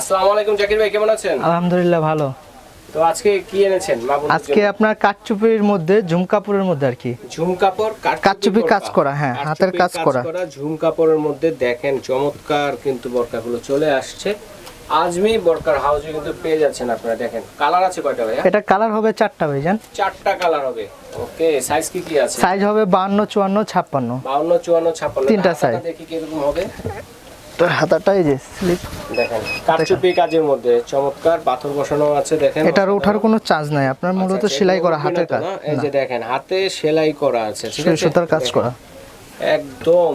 আসসালামু আলাইকুম জাকির ভাই কেমন আছেন? আলহামদুলিল্লাহ ভালো। তো আজকে কি এনেছেন আজকে আপনার মধ্যে ঝুম কাপড়ের মধ্যে আর কি। ঝুম কাপড় কারচুপি কাজ করা, হ্যাঁ, হাতের কাজ করা। ঝুম কাপড়ের মধ্যে দেখেন চমৎকার কিন্তু বরকাগুলো চলে আসছে। আজমি বরকার হাউসে কিন্তু পেয়ে যাচ্ছেন আপনারা দেখেন। কালার আছে কয়টা ভাইয়া? এটা কালার হবে চারটা ভাইজান। চারটা কালার হবে। ওকে সাইজ কি কি আছে? সাইজ হবে বান্ন চুয়ান্ন ছাপ্পান্ন। বাউন্ন চুয়ান্ন ছাপ্পান্ন। তিনটা হাতাটা size। দেখি কীরকম হবে। তো হাতাটাই যে স্লিপ দেখেন কারচুপি কাজের মধ্যে চমৎকার পাথর বসানো আছে দেখেন। এটার ওঠার কোনো চার্জ নাই আপনার মূলত আচ্ছা, সেলাই করা হাতের কাজ। এই যে দেখেন হাতে সেলাই করা আছে ঠিক আছে? সুতার কাজ করা। একদম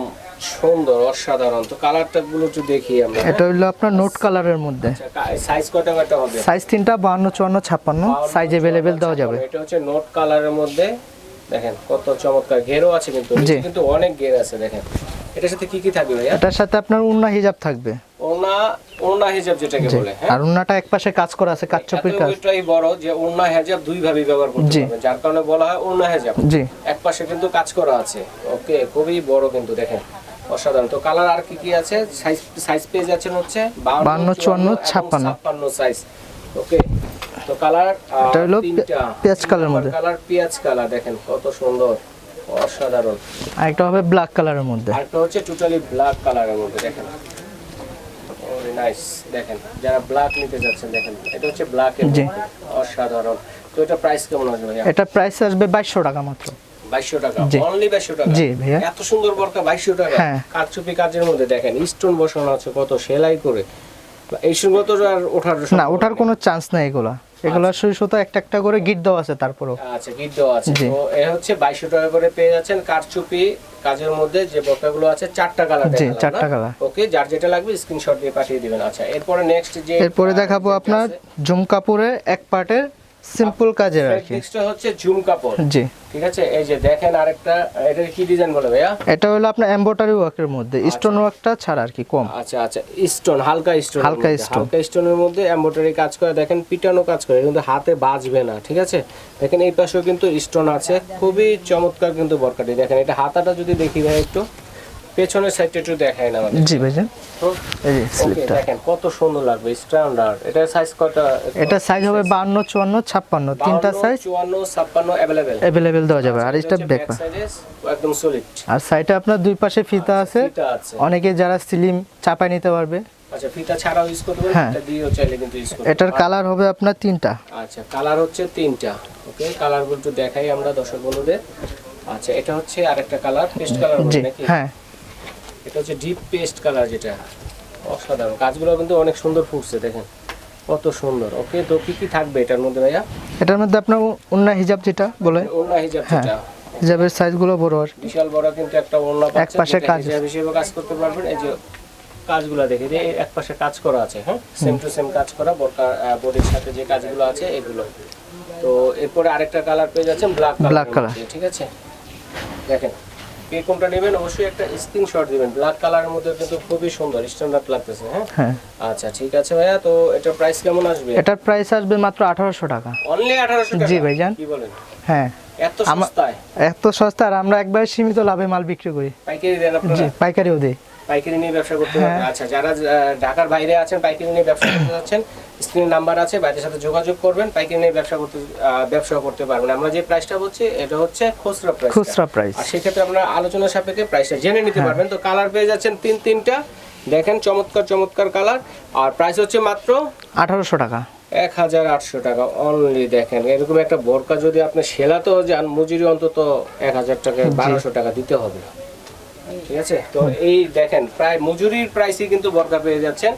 সুন্দর অসাধারণ। তো কালারটা গুলো একটু দেখি আমরা এটা হইল আপনার নোট কালারের মধ্যে। সাইজ কয়টা কয়টা হবে? সাইজ তিনটা বান্ন চুয়ান্ন ছাপ্পান্ন। সাইজ অ্যাভেলেবেল দেওয়া যাবে। এটা হচ্ছে নোট কালারের মধ্যে। দেখেন কত চমৎকার ঘেরও আছে কিন্তু কিন্তু অনেক ঘের আছে দেখেন। এটার সাথে কি কি থাকবে ভাইয়া? এটার সাথে আপনার উন্না হিজাব থাকবে। ওনা ওনা হিজাব যেটাকে বলে হ্যাঁ? আর উন্নাটা এক পাশে কাজ করা আছে কাঠচুপির কাজ। এতটাই বড় যে ওনা হেজাব দুই ভাবে ব্যবহার করতে। পারবেন। যার কারণে বলা হয় ওনা হেজাব। জি। এক পাশে কিন্তু কাজ করা আছে। ওকে খুবই বড় কিন্তু দেখেন। অসাধারণ। তো কালার আর কি কি আছে? সাইজ সাইজ পেয়ে যাচ্ছেন হচ্ছে 52, 54, 56 ছাপ্পান্ন। সাইজ। ওকে তো কালার এটা হলো পেঁয়াজ কালারের মধ্যে। কালার পেঁয়াজ কালার দেখেন কত সুন্দর। অসাধারণ। আর একটা হবে ব্ল্যাক কালারের মধ্যে। আরেকটা হচ্ছে টোটালি ব্ল্যাক কালারের মধ্যে দেখেন। নাইস দেখেন। যারা ব্ল্যাক নিতে যাচ্ছেন দেখেন। এটা হচ্ছে ব্ল্যাক এর। অসাধারণ। তো এটা প্রাইস কেমন আসবে ভাইয়া? এটা প্রাইস আসবে বাইশশো টাকা মাত্র। বাইশশো টাকা? অনলি বাইশশো টাকা? জি, ভাইয়া। এত সুন্দর বরকা বাইশশো টাকা? হ্যাঁ। কারচুপি কাজের মধ্যে দেখেন স্টোন বসানো আছে কত সেলাই করে। এই সঙ্গে তো আর ওঠার না ওঠার কোনো চান্স নাই এগুলা। এগুলা সুই সুতো একটা একটা করে গিট দেওয়া আছে তারপরও। আচ্ছা গিট দেওয়া আছে। তো এ হচ্ছে বাইশশো টাকা করে পেয়ে যাচ্ছেন কারচুপি কাজের মধ্যে যে বকেগুলো আছে চারটা কালার জি, চারটা কালার। ওকে যার যেটা লাগবে স্ক্রিনশট দিয়ে পাঠিয়ে দিবেন। আচ্ছা এরপরে নেক্সট যে এরপরে দেখাবো আপনার ঝুম কাপড়ে এক পার্টের সিম্পল কাজের আর কি। নেক্সটটা হচ্ছে ঝুম কাপড়। জি। ঠিক আছে? এই যে দেখেন আরেকটা এটা কি ডিজাইন বলে ভাইয়া? এটা হলো আপনার এমব্রয়ডারি ওয়ার্কের মধ্যে। স্টোন ওয়ার্কটা ছাড়া আর কি কম। আচ্ছা আচ্ছা। স্টোন হালকা স্টোন হালকা stone। হালকা স্টোনের মধ্যে এমব্রয়ডারি কাজ করে দেখেন পিটানো কাজ করে কিন্তু হাতে বাজবে না ঠিক আছে? দেখেন এই পাশেও কিন্তু স্টোন আছে। খুবই চমৎকার কিন্তু বরকাটি দেখেন এটা হাতাটা যদি দেখি ভাই একটু। পেছনের সাইডটা একটু দেখাই না আমাদের। জি ভাইজান। এই স্লিপটা দেখেন কত সুন্দর লাগবে স্ট্যান্ডার্ড এটা সাইজ কত এটা সাইজ হবে বান্ন চুয়ান্ন ছাপ্পান্ন। তিনটা সাইজ চুয়ান্ন ছাপ্পান্ন অ্যাভেলেবেল অ্যাভেলেবেল দেওয়া যাবে। আর এটা ব্যাক একদম সলিড আর সাইডে আপনার দুই পাশে ফিতা আছে। অনেকে যারা স্লিম চাপায় নিতে পারবে। আচ্ছা ফিতা ছাড়াও ইউজ করতে পারেন হ্যাঁ। ফিতা দিয়েও চাইলে কিন্তু ইউজ করতে এটার কালার হবে আপনার তিনটা। আচ্ছা কালার হচ্ছে তিনটা। ওকে কালারগুলো একটু দেখাই আমরা দর্শক বন্ধুদের। আচ্ছা এটা হচ্ছে আরেকটা কালার পেস্ট কালার নাকি? হ্যাঁ। এটা হচ্ছে ডিপ পেস্ট কালার যেটা। অসাধারণ। কাজগুলো কিন্তু অনেক সুন্দর ফুটছে দেখেন। কত সুন্দর। ওকে তো কি কি থাকবে এটার মধ্যে ভাইয়া? এটার মধ্যে আপনার উন্না হিজাব যেটা বলে। ওড়না হিজাব হ্যাঁ। যেটা। হিজাবের সাইজগুলো বড় আর। বিশাল বড় কিন্তু একটা ওড়না এক পাশে কাজ হিজাব হিসেবে কাজ করতে পারবেন। এই যে কাজগুলো দেখে যে এক পাশে কাজ করা আছে হ্যাঁ? সেম টু সেম কাজ করা বোরকা বডির সাথে যে কাজগুলো আছে এগুলো। তো এরপরে আরেকটা কালার পেয়ে যাচ্ছেন ব্ল্যাক কালার। ঠিক আছে? দেখেন। কে কোনটা নেবেন? অবশ্যই একটা স্ক্রিনশট দিবেন। ব্ল্যাক কালারের মধ্যে কিন্তু খুবই সুন্দর স্ট্যান্ডার্ড লাগতেছে হ্যাঁ? হ্যাঁ। আচ্ছা ঠিক আছে ভাইয়া তো এটার প্রাইস কেমন আসবে? এটার প্রাইস আসবে মাত্র আঠারোশো টাকা। অনলি 1800 টাকা? জি ভাইজান। কি বলেন? হ্যাঁ। এত সস্তায়? এত সস্তা আর আমরা একবার সীমিত লাভে মাল বিক্রি করি। পাইকারি দেন আপনারা? জি পাইকারিও দিই। পাইকারি নিয়ে ব্যবসা করতে পারবেন হ্যাঁ। আচ্ছা যারা ঢাকার বাইরে আছেন পাইকারি নিয়ে ব্যবসা করতে যাচ্ছেন স্ক্রিনে নাম্বার আছে বাইরের সাথে যোগাযোগ করবেন পাইকারি নিয়ে ব্যবসা করতে ব্যবসা করতে পারবেন। আমরা যে প্রাইসটা বলছি এটা হচ্ছে খুচরা প্রাইস খুচরা প্রাইস আর সেক্ষেত্রে আপনারা আলোচনা সাপেক্ষে প্রাইসটা জেনে নিতে হ্যাঁ। পারবেন। তো কালার পেয়ে যাচ্ছেন তিন তিনটা। দেখেন চমৎকার চমৎকার কালার আর প্রাইস হচ্ছে মাত্র আঠারোশো টাকা। এক হাজার আটশো টাকা। অনলি দেখেন এরকম একটা বোরকা যদি আপনি সেলাতেও যান মজুরি অন্তত এক হাজার টাকা বারোশো টাকা দিতে হবে। ঠিক আছে? তো এই দেখেন প্রায় মজুরির প্রাইসই কিন্তু বোরকা পেয়ে যাচ্ছেন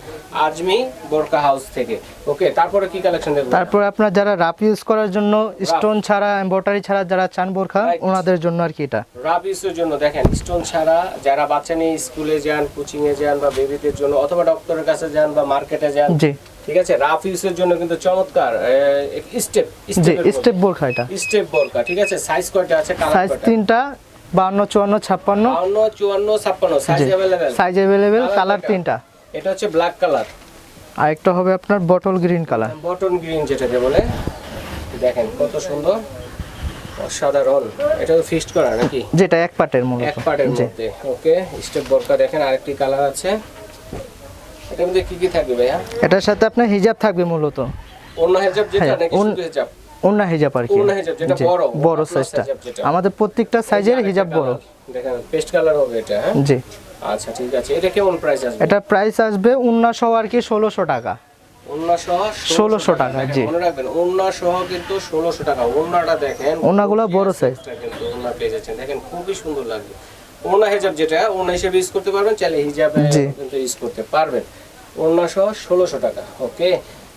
আজমি বোরকা হাউস থেকে। ওকে তারপরে কি কালেকশন দেখব? তারপরে আপনার যারা রাপ ইউজ করার জন্য স্টোন ছাড়া এমব্রয়ডারি ছাড়া যারা চান বোরখা ওনাদের জন্য আর কি এটা। রাব ইউজের জন্য দেখেন স্টোন ছাড়া যারা বাচ্চা নিয়ে স্কুলে যান কোচিং এ যান বা বেবিদের জন্য অথবা ডক্টরের কাছে যান বা মার্কেটে যান জি। ঠিক আছে? রাফ ইউজের জন্য কিন্তু চমৎকার স্টেপ স্টেপ বোরখা। এটা। স্টেপ বোরকা ঠিক আছে? সাইজ কয়টা আছে? কালার কয়টা? সাইজ তিনটা বান্ন চুয়ান্ন ছাপ্পান্ন। বাউন্ন চুয়ান্ন ছাপ্পান্ন সাইজ অ্যাভেলেবেল কালার? তিনটা। এটা হচ্ছে ব্ল্যাক কালার আর একটা হবে আপনার bottle green colour bottle green যেটাকে বলে। দেখেন কত সুন্দর। অসাধারণ। এটা তো ফিক্সড করা নাকি? যেটা এক পাটের মূলত। এক পার্টের মধ্যে। ওকে স্টেপ বোরকা দেখেন আরেকটি কালার আছে। এটার মধ্যে কি কি থাকবে ভাইয়া? এটার সাথে আপনার হিজাব থাকবে মূলত। অন্য হেজাব যেটা হ্যাঁ, নাকি শুধু হেজাব? অন্য হিজাব আর কি। বড়, সাইজটা আমাদের প্রত্যেকটা সাইজের হিজাব বড়। দেখেন পেস্ট কালার হবে এটা হ্যাঁ? জি। আচ্ছা ঠিক আছে। এটা কেমন প্রাইস আসবে? এটা প্রাইস আসবে উন্না সহ আর কি ষোলোশো টাকা। ওন্না 1600 টাকা, জি। মনে রাখবেন ওন্না সহ কিন্তু ষোলোশো টাকা। ওন্নাটা দেখেন ওন্নাগুলো বড় size কিন্তু ওন্না পেয়ে যাচ্ছেন। দেখেন খুবই সুন্দর লাগবে। ওন্না হিজাব যেটা ওন্না হিসেবে ইউজ করতে পারবেন চাইলে হিজাবে কিন্তু ইউজ করতে পারবেন। ওন্না সহ ষোলোশো টাকা ওকে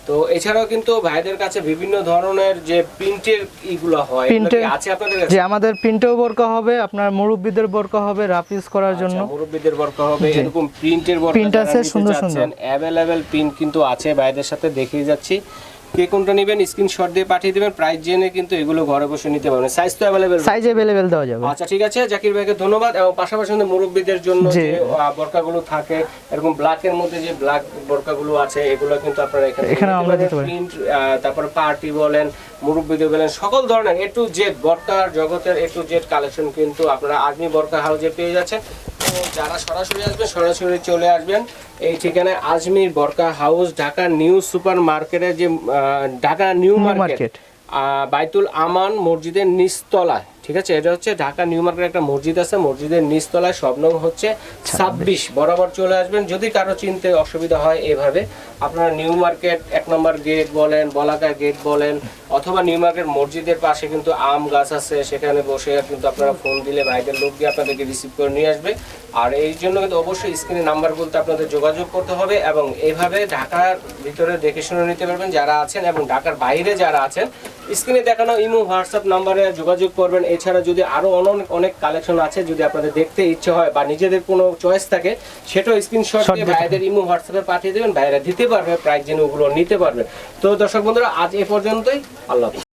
তো এছাড়াও কিন্তু ভাইদের কাছে বিভিন্ন ধরনের যে প্রিন্টের ইগুলো হয় এর- আছে আপনাদের কাছে? যে আমাদের প্রিন্টেও বোরকা হবে আপনার মুরব্বীদের বোরকা হবে রাফ ইউজ করার জন্য। মুরুব্বিদের বরকা হবে এরকম প্রিন্টের বোরকা প্রিন্ট আছে, সুন্দর সুন্দর। অ্যাভেলেবেল প্রিন্ট কিন্তু আছে ভাইদের সাথে দেখিয়ে যাচ্ছি। কে কোনটা নেবেন স্ক্রিনশট দিয়ে পাঠিয়ে দেবেন প্রাইস জেনে কিন্তু এগুলো ঘরে বসে নিতে পারবেন। সাইজ তো অ্যাভেলেবেল সাইজ অ্যাভেলেবেল দেওয়া যাবে। আচ্ছা ঠিক আছে জাকির ভাইকে ধন্যবাদ এবং পাশাপাশি আমাদের মুরব্বীদের জন্য যে বোরকাগুলো থাকে এরকম ব্ল্যাকের মধ্যে যে ব্ল্যাক বোরকাগুলো আছে এগুলো কিন্তু আপনারা এখানে এখানে আমরা দিতে পারি। তারপরে পার্টি বলেন মুরব্বীদের বলেন সকল ধরনের এ টু জেড বরকার জগতের এ টু জেড কালেকশন কিন্তু আপনারা আজমি বরকা হাউজে পেয়ে যাচ্ছেন। যারা সরাসরি আসবেন সরাসরি চলে আসবেন। এই ঠিকানায় Ajmer Barka house Dhaka new super মার্কেটের যে ঢাকা নিউ মার্কেট। আহ, বাইতুল আমান মসজিদের নিচতলায়। ঠিক আছে? এটা হচ্ছে ঢাকা নিউ মার্কেট একটা মসজিদ আছে। মসজিদের নিচতলায় সব নং হচ্ছে ছাব্বিশ, বরাবর চলে আসবেন। যদি কারও চিনতে অসুবিধা হয় এভাবে, আপনারা নিউ মার্কেট এক নম্বর গেট বলেন বলাকা গেট বলেন, অথবা নিউ মার্কেট মসজিদের পাশে কিন্তু আম গাছ আছে, সেখানে বসে কিন্তু আপনারা ফোন দিলে ভাইদের লোক দিয়ে আপনাদেরকে রিসিভ করে নিয়ে আসবে। আর এই জন্য কিন্তু অবশ্যই স্ক্রিনে নাম্বার বলতে আপনাদের যোগাযোগ করতে হবে এবং এইভাবে ঢাকার ভিতরে দেখে শুনে নিতে পারবেন যারা আছেন এবং ঢাকার বাইরে যারা আছেন স্ক্রিনে দেখানো ইমো হোয়াটসঅ্যাপ নাম্বারে যোগাযোগ করবেন। এছাড়া যদি আরও অনেক অনেক কালেকশন আছে যদি আপনাদের দেখতে ইচ্ছে হয় বা নিজেদের কোনো চয়েস থাকে সেটাও স্ক্রিনশট দিয়ে ভাইয়াদের ভাইদের ইমো হোয়াটসঅ্যাপে পাঠিয়ে দেবেন ভাইরা দিতে পারবে প্রাইস জেনে ওগুলো নিতে পারবে তো দর্শক বন্ধুরা আজ এ পর্যন্তই আল্লাহ।